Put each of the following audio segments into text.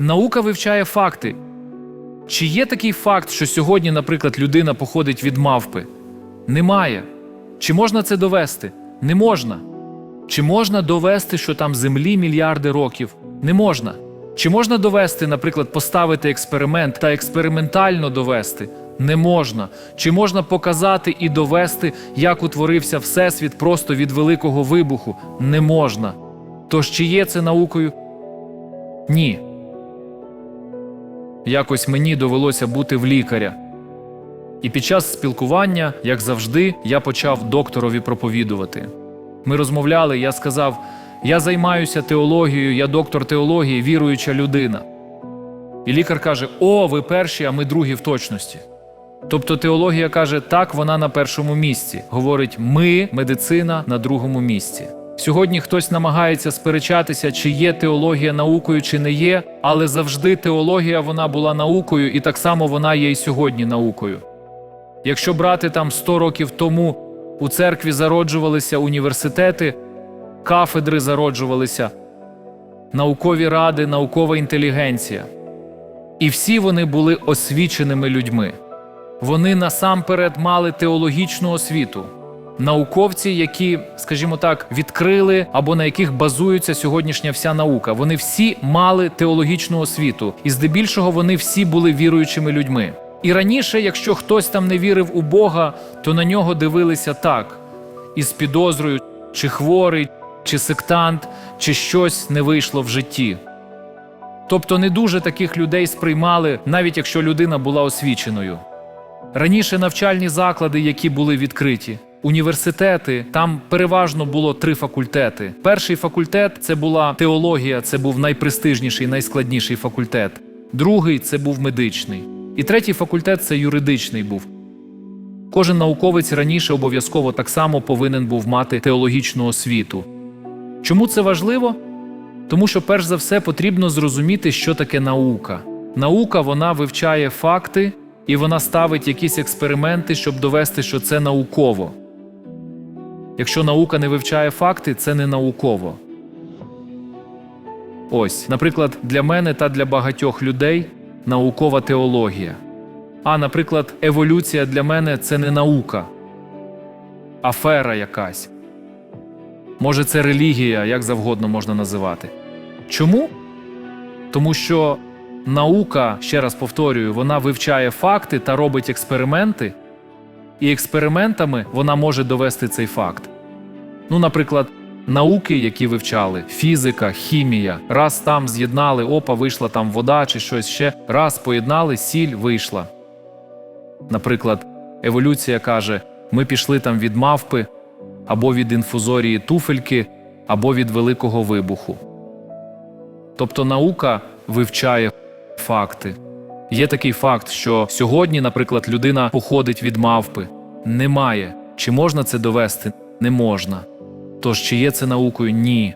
Наука вивчає факти. Чи є такий факт, що сьогодні, наприклад, людина походить від мавпи? Немає. Чи можна це довести? Не можна. Чи можна довести, що там землі мільярди років? Не можна. Чи можна довести, наприклад, поставити експеримент та експериментально довести? Не можна. Чи можна показати і довести, як утворився Всесвіт просто від великого вибуху? Не можна. Тож чи є це наукою? Ні. Якось мені довелося бути в лікаря. І під час спілкування, як завжди, я почав докторові проповідувати. Ми розмовляли, я сказав: я займаюся теологією, я доктор теології, віруюча людина. І лікар каже: О, ви перші, а ми другі в точності. Тобто теологія каже, так, вона на першому місці. Говорить, ми, медицина, на другому місці. Сьогодні хтось намагається сперечатися, чи є теологія наукою, чи не є, але завжди теологія вона була наукою, і так само вона є і сьогодні наукою. Якщо брати там 100 років тому у церкві зароджувалися університети, кафедри зароджувалися, наукові ради, наукова інтелігенція. І всі вони були освіченими людьми. Вони насамперед мали теологічну освіту. Науковці, які, скажімо так, відкрили або на яких базується сьогоднішня вся наука. Вони всі мали теологічну освіту, і здебільшого вони всі були віруючими людьми. І раніше, якщо хтось там не вірив у Бога, то на нього дивилися так: із підозрою, чи хворий, чи сектант, чи щось не вийшло в житті. Тобто не дуже таких людей сприймали, навіть якщо людина була освіченою. Раніше навчальні заклади, які були відкриті, університети, там переважно було три факультети. Перший факультет це була теологія, це був найпрестижніший, найскладніший факультет. Другий це був медичний. І третій факультет це юридичний був. Кожен науковець раніше обов'язково так само повинен був мати теологічну освіту. Чому це важливо? Тому що перш за все потрібно зрозуміти, що таке наука. Наука вона вивчає факти і вона ставить якісь експерименти, щоб довести, що це науково. Якщо наука не вивчає факти, це не науково. Ось, наприклад, для мене та для багатьох людей наукова теологія. А, наприклад, еволюція для мене це не наука, афера якась. Може, це релігія, як завгодно можна називати. Чому? Тому що наука, ще раз повторюю, вона вивчає факти та робить експерименти, і експериментами вона може довести цей факт. Ну, наприклад, науки, які вивчали, фізика, хімія, раз там з'єднали, опа, вийшла там вода чи щось ще, раз поєднали, сіль вийшла. Наприклад, еволюція каже: ми пішли там від мавпи, або від інфузорії туфельки, або від великого вибуху. Тобто наука вивчає факти. Є такий факт, що сьогодні, наприклад, людина походить від мавпи. Немає. Чи можна це довести? Не можна. Тож чи є це наукою? Ні.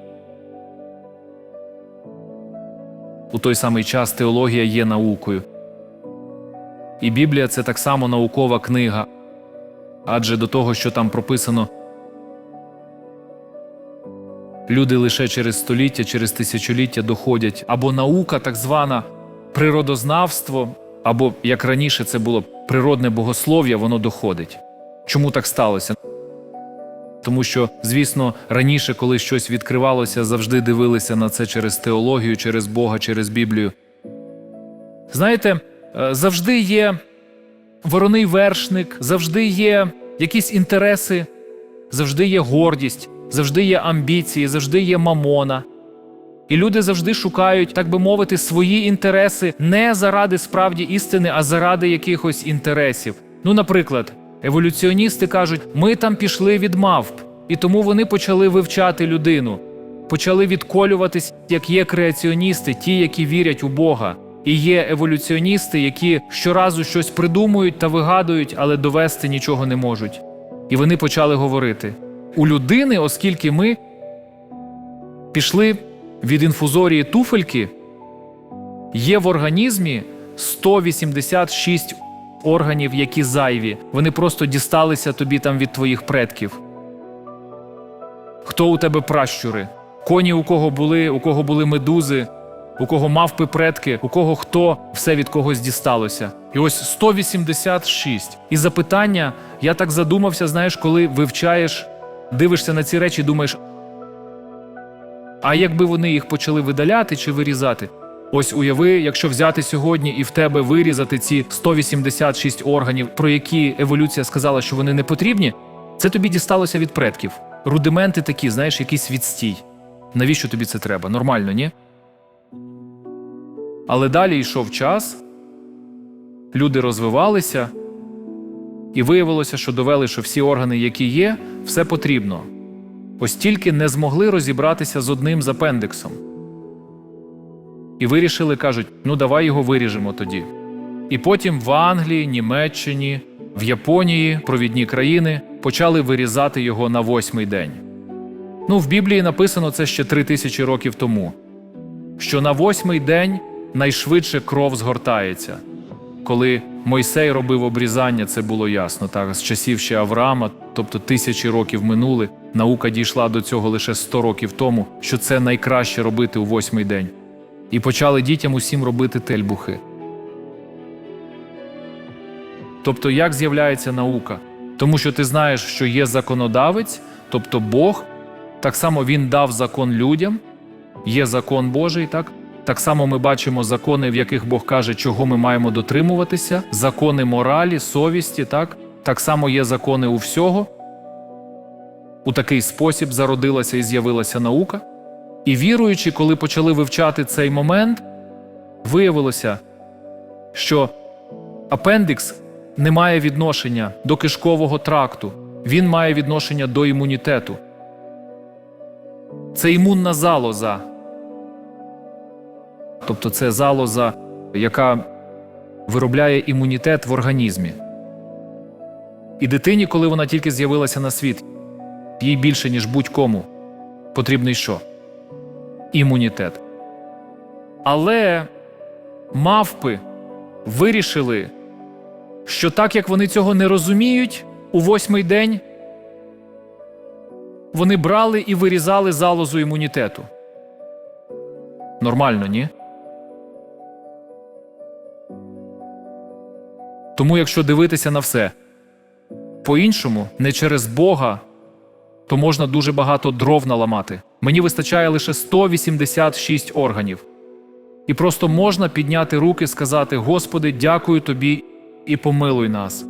У той самий час теологія є наукою. І Біблія це так само наукова книга. Адже до того, що там прописано, люди лише через століття, через тисячоліття доходять або наука, так звана природознавство, або як раніше це було природне богослов'я, воно доходить. Чому так сталося? Тому що, звісно, раніше, коли щось відкривалося, завжди дивилися на це через теологію, через Бога, через Біблію. Знаєте, е, завжди є вороний вершник, завжди є якісь інтереси, завжди є гордість, завжди є амбіції, завжди є мамона. І люди завжди шукають, так би мовити, свої інтереси не заради справді істини, а заради якихось інтересів. Ну, наприклад, еволюціоністи кажуть, ми там пішли від мавп, і тому вони почали вивчати людину, почали відколюватись, як є креаціоністи, ті, які вірять у Бога. І є еволюціоністи, які щоразу щось придумують та вигадують, але довести нічого не можуть. І вони почали говорити: у людини, оскільки ми пішли від інфузорії туфельки, є в організмі 186 органів, які зайві. Вони просто дісталися тобі там від твоїх предків. Хто у тебе пращури? Коні, у кого були, у кого були медузи, у кого мавпи предки, у кого хто все від когось дісталося. І ось 186. І запитання, я так задумався, знаєш, коли вивчаєш, дивишся на ці речі, думаєш, а якби вони їх почали видаляти чи вирізати? Ось уяви, якщо взяти сьогодні і в тебе вирізати ці 186 органів, про які еволюція сказала, що вони не потрібні, це тобі дісталося від предків. Рудименти такі, знаєш, якийсь відстій. Навіщо тобі це треба? Нормально, ні? Але далі йшов час, люди розвивалися, і виявилося, що довели, що всі органи, які є, все потрібно. Ось тільки не змогли розібратися з одним з апендиксом. І вирішили, кажуть, ну давай його виріжемо тоді. І потім в Англії, Німеччині, в Японії, провідні країни почали вирізати його на восьмий день. Ну, в Біблії написано це ще три тисячі років тому, що на восьмий день найшвидше кров згортається. Коли Мойсей робив обрізання, це було ясно. Так, з часів ще Авраама, тобто тисячі років минули, наука дійшла до цього лише 100 років тому, що це найкраще робити у восьмий день. І почали дітям усім робити тельбухи. Тобто, як з'являється наука? Тому що ти знаєш, що є законодавець, тобто Бог, так само Він дав закон людям, є закон Божий, так? Так само ми бачимо закони, в яких Бог каже, чого ми маємо дотримуватися, закони моралі, совісті, так? Так само є закони у всього. У такий спосіб зародилася і з'явилася наука. І віруючи, коли почали вивчати цей момент, виявилося, що апендикс не має відношення до кишкового тракту, він має відношення до імунітету. Це імунна залоза. Тобто це залоза, яка виробляє імунітет в організмі. І дитині, коли вона тільки з'явилася на світ, їй більше, ніж будь-кому, потрібний що? Імунітет. Але мавпи вирішили, що так як вони цього не розуміють у восьмий день, вони брали і вирізали залозу імунітету. Нормально, ні? Тому, якщо дивитися на все по-іншому, не через Бога, то можна дуже багато дров наламати. Мені вистачає лише 186 органів. І просто можна підняти руки, сказати: Господи, дякую тобі і помилуй нас.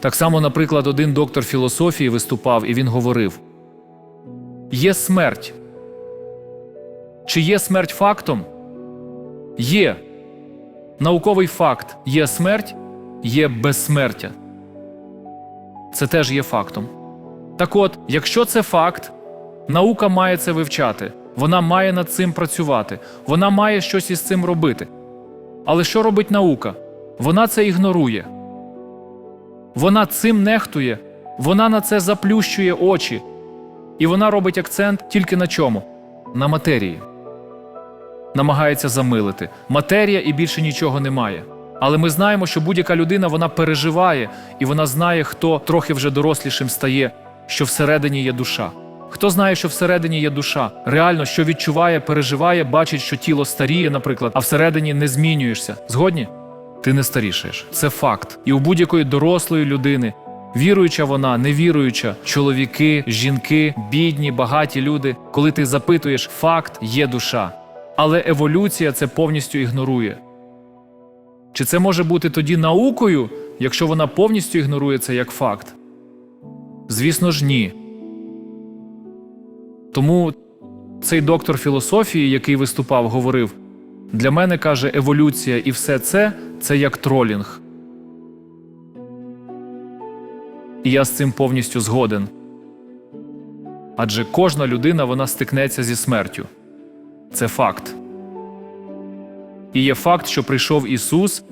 Так само, наприклад, один доктор філософії виступав, і він говорив: Є смерть. Чи є смерть фактом? Є. Науковий факт є смерть, є безсмертя. Це теж є фактом. Так от, якщо це факт, наука має це вивчати, вона має над цим працювати, вона має щось із цим робити. Але що робить наука? Вона це ігнорує. Вона цим нехтує, вона на це заплющує очі. І вона робить акцент тільки на чому? На матерії. Намагається замилити. Матерія і більше нічого немає. Але ми знаємо, що будь-яка людина вона переживає, і вона знає, хто трохи вже дорослішим стає, що всередині є душа. Хто знає, що всередині є душа, реально що відчуває, переживає, бачить, що тіло старіє, наприклад, а всередині не змінюєшся. Згодні? Ти не старішаєш. Це факт. І у будь-якої дорослої людини, віруюча вона, невіруюча, чоловіки, жінки, бідні, багаті люди, коли ти запитуєш, факт є душа. Але еволюція це повністю ігнорує. Чи це може бути тоді наукою, якщо вона повністю ігнорує це як факт? Звісно ж, ні. Тому цей доктор філософії, який виступав, говорив: для мене каже, еволюція і все це це як тролінг. І я з цим повністю згоден. Адже кожна людина вона стикнеться зі смертю. Це факт. І є факт, що прийшов Ісус,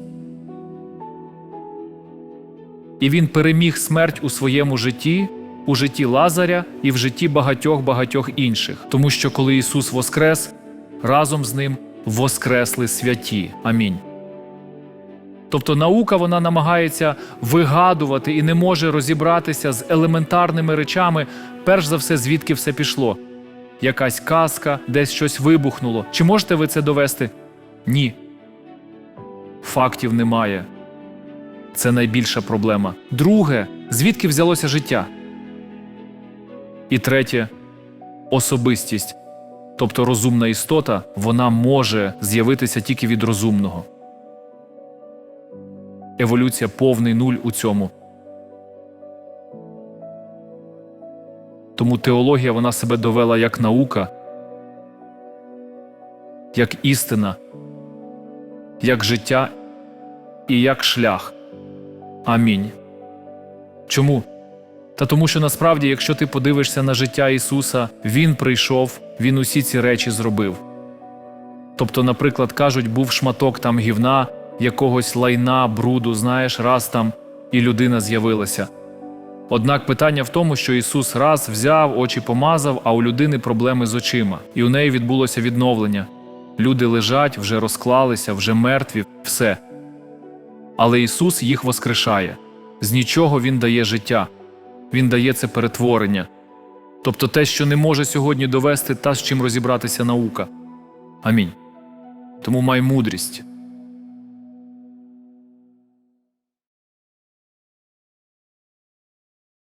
і Він переміг смерть у своєму житті, у житті Лазаря і в житті багатьох багатьох інших. Тому що коли Ісус воскрес, разом з ним воскресли святі. Амінь. Тобто наука вона намагається вигадувати і не може розібратися з елементарними речами, перш за все, звідки все пішло. якась казка, десь щось вибухнуло. Чи можете ви це довести? Ні. Фактів немає. Це найбільша проблема. Друге, звідки взялося життя? І третє особистість. Тобто розумна істота, вона може з'явитися тільки від розумного. Еволюція повний нуль у цьому. Тому теологія вона себе довела як наука, як істина, як життя і як шлях. Амінь. Чому? Та тому, що насправді, якщо ти подивишся на життя Ісуса, Він прийшов, Він усі ці речі зробив. Тобто, наприклад, кажуть, був шматок там гівна, якогось лайна, бруду, знаєш, раз там, і людина з'явилася. Однак питання в тому, що Ісус раз взяв, очі помазав, а у людини проблеми з очима, і у неї відбулося відновлення. Люди лежать, вже розклалися, вже мертві, все. Але Ісус їх воскрешає. З нічого Він дає життя, Він дає це перетворення. Тобто те, що не може сьогодні довести та з чим розібратися наука. Амінь. Тому май мудрість.